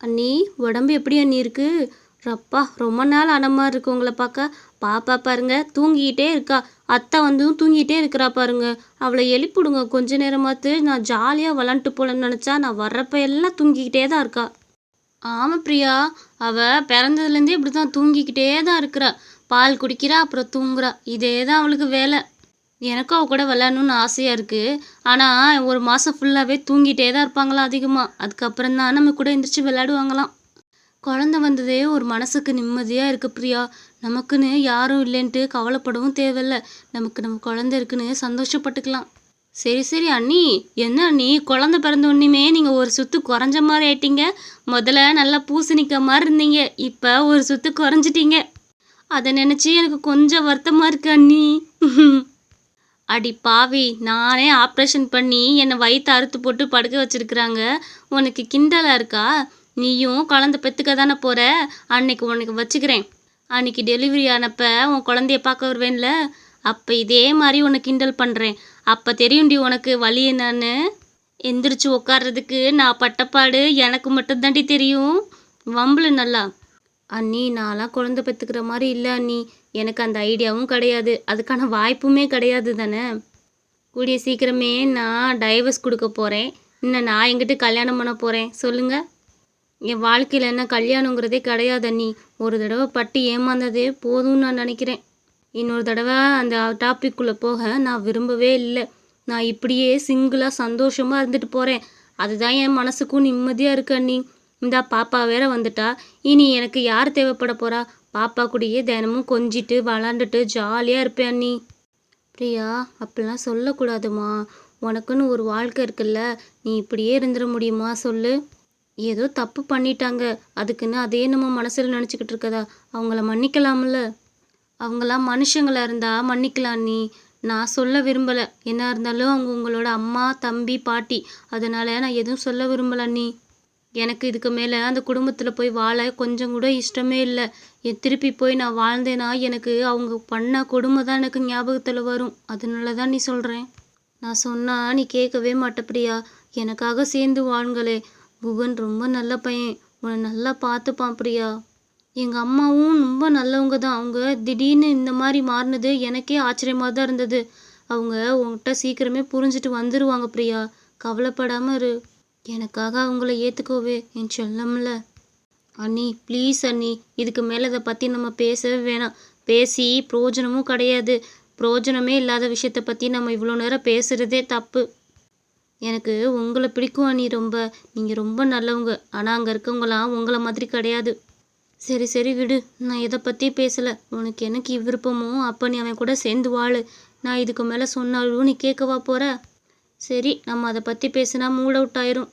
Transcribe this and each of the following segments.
அண்ணி உடம்பு எப்படி அண்ணி இருக்கு? ரப்பா ரொம்ப நாள் ஆன மாதிரி இருக்கு உங்களை பார்க்க. பாப்பா பாருங்க தூங்கிக்கிட்டே இருக்கா. அத்தை வந்தும் தூங்கிட்டே இருக்கிறா பாருங்க. அவளை எழுப்பிடுங்க கொஞ்ச நேரமாத்து நான் ஜாலியாக விளாண்ட்டு போகலன்னு நினச்சா நான் வர்றப்ப எல்லாம் தூங்கிக்கிட்டே தான் இருக்கா. ஆமாம் பிரியா அவள் பிறந்ததுலேருந்தே இப்படி தான் தூங்கிக்கிட்டே தான் இருக்கிறா. பால் குடிக்கிறா அப்புறம் தூங்குறா. இதே தான் அவளுக்கு வேலை. எனக்கும் அவள் கூட விளையாடணும்னு ஆசையாக இருக்குது ஆனால் ஒரு மாதம் ஃபுல்லாகவே தூங்கிட்டே தான் இருப்பாங்களாம் அதிகமாக அதுக்கப்புறம் தான் நம்ம கூட எந்திரிச்சு விளையாடுவாங்களாம். குழந்தை வந்ததே ஒரு மனசுக்கு நிம்மதியாக இருக்குது பிரியா. நமக்குன்னு யாரும் இல்லைன்ட்டு கவலைப்படவும் தேவையில்ல. நமக்கு நம்ம குழந்த இருக்குன்னு சந்தோஷப்பட்டுக்கலாம். சரி சரி அண்ணி. என்ன அண்ணி? குழந்த பிறந்த ஒன்றுமே நீங்கள் ஒரு சுத்து குறைஞ்ச மாதிரி ஆயிட்டீங்க. முதல்ல நல்லா பூசணிக்க மாதிரி இருந்தீங்க. இப்போ ஒரு சுத்து குறைஞ்சிட்டீங்க. அதை நினச்சி எனக்கு கொஞ்சம் வருத்தமாக இருக்கு அண்ணி. அடி பாவி நானே ஆப்ரேஷன் பண்ணி என்னை வயிற்று அறுத்து போட்டு படுக்க வச்சிருக்கிறாங்க. உனக்கு கிண்டலாக இருக்கா? நீயும் குழந்த பெற்றுக்க தானே போகிற அன்னைக்கு உனக்கு வச்சுக்கிறேன். அன்னைக்கு டெலிவரி ஆனப்ப உன் குழந்தைய பார்க்க வருவேன்ல? அப்போ இதே மாதிரி உன்னை கிண்டல் பண்ணுறேன் அப்போ தெரியும்டி உனக்கு வழி என்னன்னு. எந்திரிச்சு உட்கார்றதுக்கு நான் பட்டப்பாடு எனக்கு மட்டும்தாண்டி தெரியும். வம்புல நல்லா அண்ணி நான்லாம் குழந்தை பெற்றுக்கிற மாதிரி இல்லை அண்ணி. எனக்கு அந்த ஐடியாவும் கிடையாது. அதுக்கான வாய்ப்புமே கிடையாது தானே? கூடிய சீக்கிரமே நான் டைவர்ஸ் கொடுக்க போகிறேன் இன்னும் நான் எங்கிட்ட கல்யாணம் பண்ண போகிறேன் சொல்லுங்கள் என் வாழ்க்கையில் என்ன கல்யாணங்கிறதே கிடையாது அண்ணி. ஒரு தடவை பட்டு ஏமாந்ததே போதும்னு நான் நினைக்கிறேன். இன்னொரு தடவை அந்த டாபிக்குள்ளே போக நான் விரும்பவே இல்லை. நான் இப்படியே சிங்கிளாக சந்தோஷமாக இருந்துட்டு போகிறேன் அதுதான் என் மனசுக்கும் நிம்மதியாக இருக்கு அண்ணி. இந்தா பாப்பா வேற வந்துட்டா. இனி எனக்கு யார் தேவைப்பட போறா? பாப்பா கூடயே தினமும் கொஞ்சிட்டு விளாண்டுட்டு ஜாலியாக இருப்பேன் அண்ணி. பிரியா அப்படிலாம் சொல்லக்கூடாதுமா. உனக்குன்னு ஒரு வாழ்க்கை இருக்குல்ல. நீ இப்படியே இருந்துட முடியுமா? சொல்லு. ஏதோ தப்பு பண்ணிட்டாங்க. அதுக்குன்னு அதே நம்ம மனசில் நினச்சிக்கிட்டு இருக்கதா. அவங்கள மன்னிக்கலாம்ல. அவங்களாம் மனுஷங்களாக இருந்தா மன்னிக்கலாம் நீ நான் சொல்ல விரும்பலை. என்ன இருந்தாலும் அவங்க உங்களோட அம்மா தம்பி பாட்டி. அதனால நான் எதுவும் சொல்ல விரும்பலை நீ எனக்கு இதுக்கு மேலே அந்த குடும்பத்தில் போய் வாழ கொஞ்சம் கூட இஷ்டமே இல்லை. திருப்பி போய் நான் வாழ்ந்தேன்னா எனக்கு அவங்க பண்ண கொடுமை தான் எனக்கு ஞாபகத்தில் வரும். அதனால தான் நீ சொல்கிறேன் நான் சொன்னால் நீ கேட்கவே மாட்ட பிரியா. எனக்காக சேர்ந்து வாழ்ங்களே. புவன் ரொம்ப நல்ல பையன். உன்னை நல்லா பார்த்துப்பான் பிரியா. எங்கள் அம்மாவும் ரொம்ப நல்லவங்க தான். அவங்க திடீர்னு இந்த மாதிரி மாறினது எனக்கே ஆச்சரியமாக தான் இருந்தது. அவங்க உன்கிட்ட சீக்கிரமே புரிஞ்சுட்டு வந்துடுவாங்க பிரியா. கவலைப்படாமல் இரு. எனக்காக அவங்கள ஏற்றுக்கோவே என் செல்லம்ல. அண்ணி ப்ளீஸ் அண்ணி இதுக்கு மேலே இதை பற்றி நம்ம பேசவே வேணாம். பேசி பிரோஜனமும் கிடையாது. பிரோஜனமே இல்லாத விஷயத்தை பற்றி நம்ம இவ்வளோ நேரம் பேசுகிறதே தப்பு. எனக்கு உங்களை பிடிக்கும் அண்ணி ரொம்ப. நீங்கள் ரொம்ப நல்லவங்க. ஆனால் அங்கே இருக்கவங்களாம் உங்களை மாதிரி கிடையாது. சரி சரி விடு. நான் எதை பற்றி பேசலை? உனக்கு எனக்கு விருப்பமோ அப்போ நீ அவன் கூட சேர்ந்து வாழு. நான் இதுக்கு மேலே சொன்னாலும் நீ கேட்கவா போகிற சரி நம்ம அதை பற்றி பேசினா மூட் அவுட் ஆயிரும்.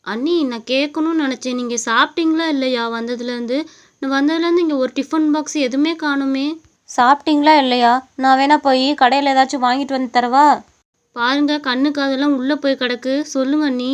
அண்ணி நான் கேட்கணும்னு நினச்சேன். நீங்கள் சாப்பிட்டீங்களா இல்லையா? வந்ததுலேருந்து நான் வந்ததுலேருந்து இங்கே ஒரு டிஃபன் பாக்ஸ் எதுவுமே காணுமே. சாப்பிட்டீங்களா இல்லையா? நான் வேணா போய் கடையில் ஏதாச்சும் வாங்கிட்டு வந்து தரவா? பாருங்க கண்ணு காதெல்லாம் உள்ளே போய் கிடக்கு. சொல்லுங்க அண்ணி.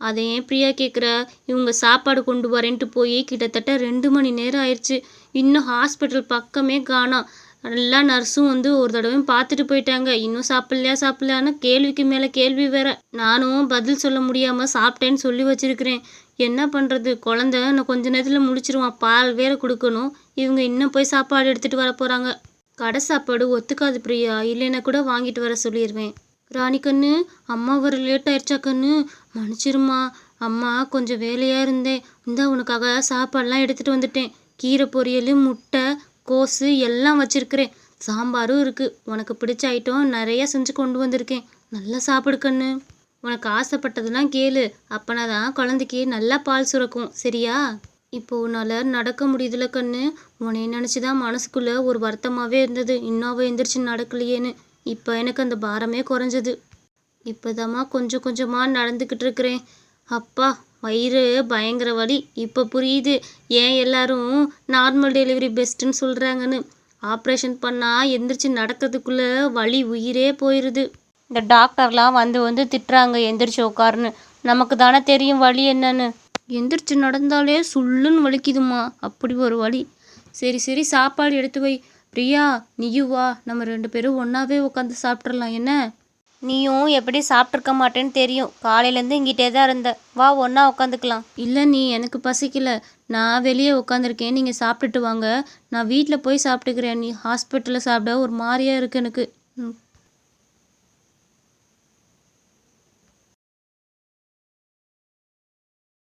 அதை ஏன் பிரியா கேட்குற இவங்க சாப்பாடு கொண்டு வரேன்ட்டு போய் கிட்டத்தட்ட ரெண்டு மணி நேரம் ஆயிடுச்சு. இன்னும் ஹாஸ்பிட்டல் பக்கமே காணோம். எல்லா நர்ஸும் வந்து ஒரு தடவையும் பார்த்துட்டு போயிட்டாங்க. இன்னும் சாப்பிட்லையா சாப்பிட்லையான்னு கேள்விக்கு மேலே கேள்வி வேற. நானும் பதில் சொல்ல முடியாமல் சாப்பிட்டேன்னு சொல்லி வச்சிருக்கிறேன். என்ன பண்ணுறது குழந்த நான் கொஞ்ச நேரத்தில் முடிச்சிருவான். பால் வேற கொடுக்கணும். இவங்க இன்னும் போய் சாப்பாடு எடுத்துகிட்டு வர போகிறாங்க கடை சாப்பாடு ஒத்துக்காது பிரியா. இல்லைன்னா கூட வாங்கிட்டு வர சொல்லிடுவேன் ராணி கண்ணு அம்மா வர லேட் ஆயிடுச்சா கண்ணு? மன்னிச்சிருமா. அம்மா கொஞ்சம் வேலையாக இருந்தேன். இந்தா உனக்காக சாப்பாடெலாம் எடுத்துகிட்டு வந்துட்டேன். கீரை பொரியல் முட்டை கோஸு எல்லாம் வச்சிருக்கிறேன். சாம்பாரும் இருக்குது உனக்கு பிடிச்ச ஐட்டம் நிறைய செஞ்சு கொண்டு வந்திருக்கேன். நல்லா சாப்பிடு கண்ணு. உனக்கு ஆசைப்பட்டதெல்லாம் கேளு. அப்பனா தான் குழந்தைக்கு நல்லா பால் சுரக்கும். சரியா? இப்போ உன்னால் நடக்க முடியுதுல கண்ணு. உன்னை நினச்சி தான் மனசுக்குள்ளே ஒரு வருத்தமாகவே இருந்தது. இன்னோவை எந்திரிச்சு நடக்கலையேன்னு. இப்போ எனக்கு அந்த பாரமே குறைஞ்சது. இப்போதாம்மா கொஞ்சம் கொஞ்சமாக நடந்துக்கிட்டு இருக்கிறேன். அப்பா வயிறு பயங்கர வலி. இப்போ புரியுது. ஏன் எல்லாரும் நார்மல் டெலிவரி பெஸ்ட்டுன்னு சொல்கிறாங்கன்னு ஆப்ரேஷன் பண்ணால் எந்திரிச்சு நடக்கிறதுக்குள்ளே வலி உயிரே போயிடுது இந்த டாக்டர்லாம் வந்து வந்து திட்டுறாங்க எந்திரிச்சு உட்காருன்னு. நமக்கு தானே தெரியும் வலி என்னன்னு. எந்திரிச்சு நடந்தாலே சுள்ளுன்னு வலிக்குதுமா அப்படி ஒரு வலி. சரி சரி சாப்பாடு எடுத்து வை. பிரியா நீயும் வா. நம்ம ரெண்டு பேரும் ஒன்றாவே உட்காந்து சாப்பிட்றலாம் என்ன? நீயும் எப்படி சாப்பிட்ருக்க மாட்டேன்னு தெரியும். காலையிலேருந்து இங்கிட்டே தான் இருந்த. வா ஒன்றா உட்காந்துக்கலாம் இல்லை நீ எனக்கு பசிக்கல. நான் வெளியே உட்காந்துருக்கேன் நீங்கள் சாப்பிட்டுட்டு வாங்க. நான் வீட்டில் போய் சாப்பிட்டுக்கிறேன். நீ ஹாஸ்பிட்டலில் சாப்பிட ஒரு மாதிரியா இருக்கு எனக்கு. ம்.